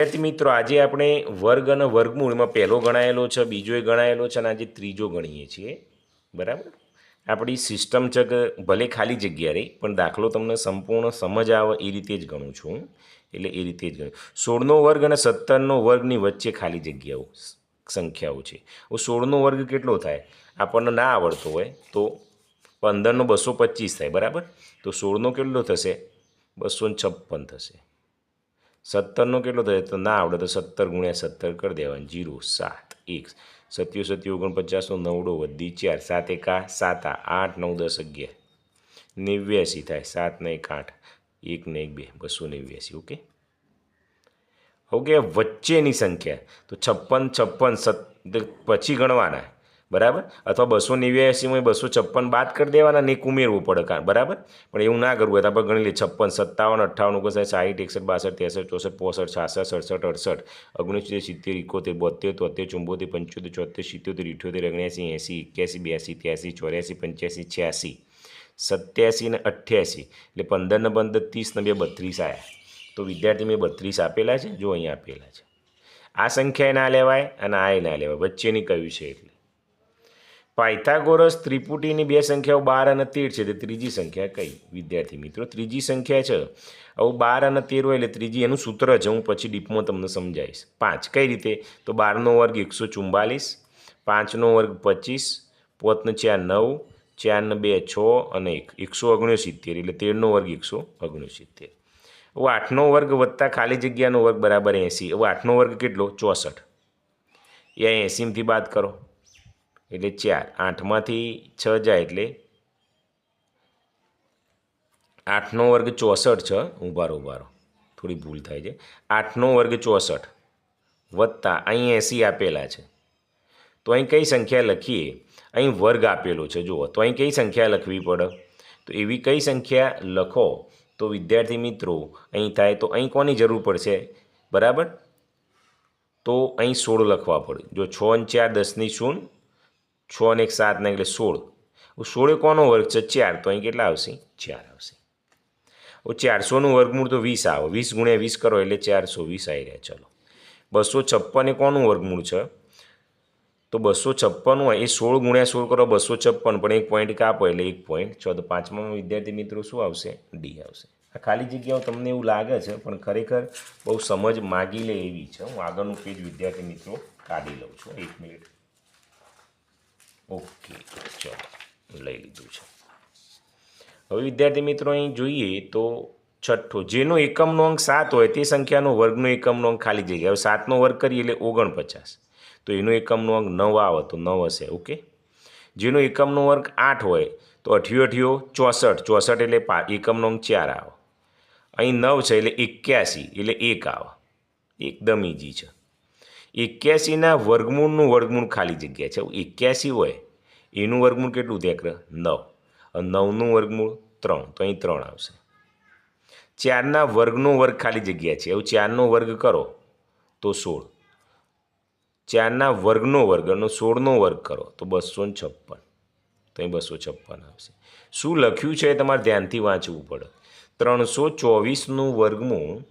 વિદ્યાર્થી મિત્રો, આજે આપણે વર્ગ અને વર્ગમૂળમાં પહેલો ગણાયેલો છે, બીજો એ ગણાયેલો છે અને આજે ત્રીજો ગણીએ છીએ. બરાબર? આપણી સિસ્ટમ છે ભલે ખાલી જગ્યા રહી, પણ દાખલો તમને સંપૂર્ણ સમજ આવે, એ રીતે જ ગણું છું. એટલે એ રીતે જ ગણું. સોળનો વર્ગ અને સત્તરનો વર્ગની વચ્ચે ખાલી જગ્યાઓ સંખ્યાઓ છે. સોળનો વર્ગ કેટલો થાય? આપણને ના આવડતો હોય, તો પંદરનો બસો પચીસ થાય, બરાબર? તો સોળનો કેટલો થશે? બસો છપ્પન થશે. સત્તરનો કેટલો થશે તો ના આવડે તો સત્તર ગુણ્યા સત્તર કરી દેવાનું. જીરો, સાત, એક. સત્યો સત્યો, ઓગણપચાસનો નવડો વધી ચાર, સાત એકા સાત આઠ નવ, દસ, અગિયાર. નેવ્યાસી થાય. સાત ને એક આઠ, એક ને એક બે, બસો નેવ્યાસી, ઓકે? ઓકે, વચ્ચેની સંખ્યા. તો છપ્પન છપ્પન સત પછી ગણવાના. બરાબર? અથવા બસો નેવ્યાસીમાં બસો છપ્પન બાદ કરી દેવાના ને ઉમેરવું પડે કા બરાબર? પણ એવું ના કરવું આપણે ગણી લઈએ છપ્પન, સત્તાવન, અઠ્ઠાવન, ઓગણસાઠ સાઠ એકસઠ, બાસઠ, ત્રેસઠ, ચોસઠ, પોસઠ, છાસઠ, સડસઠ, અડસઠ ઓગણીસો સિત્તેર એકોતેર બોતેર તોતેર ચુંબોતેર, પંચોતેર ચોતેર સિત્યોતેર ઇઠ્યોતેર ઓગણ્યાસી એંસી, એક્યાસી, બ્યાસી, ત્યાસી, ચોર્યાસી, પંચ્યાસી, છ્યાસી, સત્યાસી ને અઠ્યાસી, એટલે પંદર ને પંદર, ત્રીસ ને બે બત્રીસ આવ્યા તો વિદ્યાર્થી મેં બત્રીસ આપેલા છે, જો અહીંયા આપેલા છે. આ સંખ્યાએ ના લેવાય અને આએ ના લેવાય, વચ્ચેની કયું છે એટલે? પાયથાગોરસ ત્રિપુટીની બે સંખ્યાઓ બાર અને તેર છે, તે ત્રીજી સંખ્યા કઈ? વિદ્યાર્થી મિત્રો, ત્રીજી સંખ્યા છે. આવું બાર અને તેર હોય એટલે ત્રીજી એનું સૂત્ર છે, હું પછી ડીપમાં તમને સમજાવીશ. પાંચ, કઈ રીતે? તો બારનો વર્ગ એકસો ચુમ્બાલીસ પાંચનો વર્ગ પચીસ, પોતને ચાર નવ ચારને બે છ અને એક, એકસો ઓગણસિત્તેર, એટલે તેરનો વર્ગ એકસો ઓગણસિત્તેર. હવે આઠનો વર્ગ વત્તા ખાલી જગ્યાનો વર્ગ બરાબર એંસી, હવે આઠનો વર્ગ કેટલો? ચોસઠ. એ એંસીમાંથી બાદ કરો. એટલે ચાર. આઠમાંથી છ જાય એટલે આઠનો વર્ગ ચોસઠ છે. ઉભારો ઉભારો થોડી ભૂલ થાય છે. આઠનો વર્ગ ચોસઠ વત્તા અહીં એંસી આપેલા છે. તો અહીં કઈ સંખ્યા લખીએ? અહીં વર્ગ આપેલો છે. જુઓ, તો અહીં કઈ સંખ્યા લખવી પડે? તો એવી કઈ સંખ્યા લખો? તો વિદ્યાર્થી મિત્રો, અહીં થાય તો અહીં કોની જરૂર પડશે? બરાબર? તો અહીં સોળ લખવા પડે. જો છ ચાર દસની શૂન્ય છ અને એક સાત ને એટલે સોળ. સોળે કોનો વર્ગ છે? ચાર. તો અહીં કેટલા આવશે? ચાર આવશે. ઓ ચારસોનું વર્ગમૂળ તો વીસ આવો. વીસ ગુણ્યા વીસ કરો એટલે ચારસો વીસ આવી રહ્યા. ચલો. બસો છપ્પન કોનું વર્ગમૂળ છે? તો બસો છપ્પન હોય. એ સોળ ગુણ્યા સોળ કરો, બસો છપ્પન. પણ એક પોઈન્ટ કાપો એટલે એક પોઈન્ટ છ તો પાંચમામાં વિદ્યાર્થી મિત્રો શું આવશે? ડી આવશે. આ ખાલી જગ્યાઓ તમને એવું લાગે છે, પણ ખરેખર બહુ સમજ માગી લે એવી છે. હું આગળનું પેજ વિદ્યાર્થી મિત્રો કાઢી લઉં છું. એક મિનિટ ઓકે, ચલો, લઈ લીધું છે. હવે વિદ્યાર્થી મિત્રો અહીં જોઈએ તો છઠ્ઠો, જેનો એકમનો અંક સાત હોય તે સંખ્યાનો વર્ગનો એકમનો અંક ખાલી જગ્યા હવે સાતનો વર્ગ કરીએ એટલે ઓગણપચાસ. તો એનો એકમનો અંક નવ આવે તો નવ હશે, ઓકે? જેનો એકમનો વર્ગ આઠ હોય તો અઠ્યો અઠ્યો ચોસઠ ચોસઠ એટલે પા, એકમનો અંક ચાર આવે. અહીં નવ છે એટલે એક્યાસી, એટલે એક આવે. એકદમ ઇઝી છે. એક્યાસીના વર્ગમૂળનું વર્ગમૂળ ખાલી જગ્યા છે. એક્યાસી હોય, એનું વર્ગમૂળ કેટલું કરે નવ. નવનું વર્ગમૂળ ત્રણ. તો અહીં ત્રણ આવશે. ચારના વર્ગનો વર્ગ ખાલી જગ્યા છે. એવું ચારનો વર્ગ કરો, તો સોળ. ચારના વર્ગનો વર્ગ અને સોળનો વર્ગ કરો, તો બસો છપ્પન. તો અહીં બસો છપ્પન આવશે. શું લખ્યું છે તમારે ધ્યાનથી વાંચવું પડે. ત્રણસો ચોવીસનું વર્ગમૂળ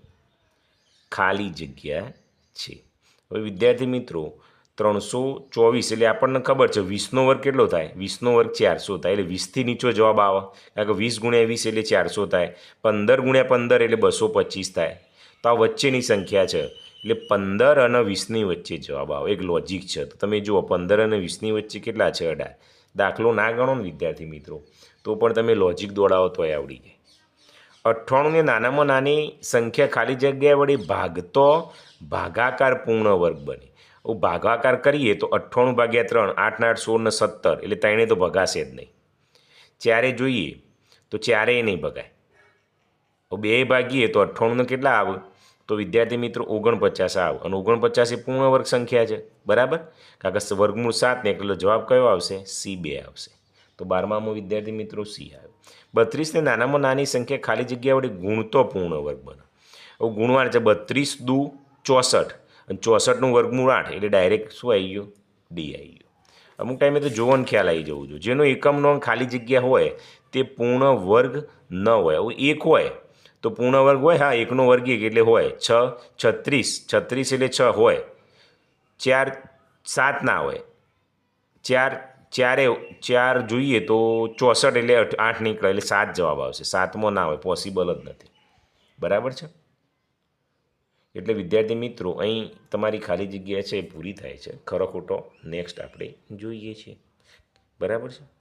ખાલી જગ્યા છે. હવે વિદ્યાર્થી મિત્રો, ત્રણસો ચોવીસ એટલે આપણને ખબર છે વીસનો વર્ગ કેટલો થાય? વીસનો વર્ગ ચારસો થાય એટલે વીસથી નીચો જવાબ આવે. કારણ કે વીસ ગુણ્યા વીસ એટલે ચારસો થાય. પંદર ગુણ્યા પંદર એટલે બસો પચીસ થાય. તો આ વચ્ચેની સંખ્યા છે. એટલે પંદર અને વીસની વચ્ચે જવાબ આવે. એક લોજિક છે. તો તમે જુઓ, પંદર અને વીસની વચ્ચે કેટલા છે અઢાર? દાખલો ના ગણો ને વિદ્યાર્થી મિત્રો. તો પણ તમે લોજિક દોડાવો તોય આવડી જાય. અઠ્ઠાણુંને નાનામાં નાની સંખ્યા ખાલી જગ્યાએ વળી ભાગતો ભાગાકાર પૂર્ણ વર્ગ બને. હવે ભાગાકાર કરીએ તો અઠ્ઠાણું ભાગ્યા ત્રણ, આઠ આઠ, સોળ ને સત્તર, એટલે ત્રણે તો ભગાશે જ નહીં. ચારે જોઈએ તો ચારેય નહીં ભગાય. બે ભાગીએ તો અઠ્ઠાણુંને કેટલા આવે? તો વિદ્યાર્થી મિત્રો ઓગણપચાસ આવે. અને ઓગણપચાસ એ પૂર્ણ વર્ગ સંખ્યા છે. બરાબર? કાકા વર્ગમૂળ સાત ને એટલે જવાબ કયો આવશે? સી બે આવશે. તો બારમામાં વિદ્યાર્થી મિત્રો સી આવ્યો. બત્રીસને નાનામાં નાની સંખ્યા ખાલી જગ્યા વડે ગુણતો પૂર્ણ વર્ગ બને. હવે ગુણવાનું છે બત્રીસ દુ ચોસઠ. અને ચોસઠનું વર્ગમૂળ આઠ, એટલે ડાયરેક્ટ શું આવી ગયું? ડી આવી ગયું. અમુક ટાઈમે તો જોવાનો ખ્યાલ આવી જવું જોઈએ. જેનો એકમનો અંક ખાલી જગ્યા હોય, તે પૂર્ણ વર્ગ ન હોય. હવે એક હોય, તો પૂર્ણ વર્ગ હોય? હા, એકનો વર્ગ એક એટલે હોય. છ, છત્રીસ. છત્રીસ એટલે છ હોય. ચાર, સાત ના હોય. ચાર ચારે ચાર જોઈએ તો ચોસઠ એટલે આઠ નીકળે એટલે સાત જવાબ આવશે. સાતમો ના હોય પોસિબલ જ નથી. બરાબર છે? એટલે વિદ્યાર્થી મિત્રો, અહીં તમારી ખાલી જગ્યા છે, એ પૂરી થાય છે. ખરો ખોટો નેક્સ્ટ આપણે જોઈએ છીએ. બરાબર છે?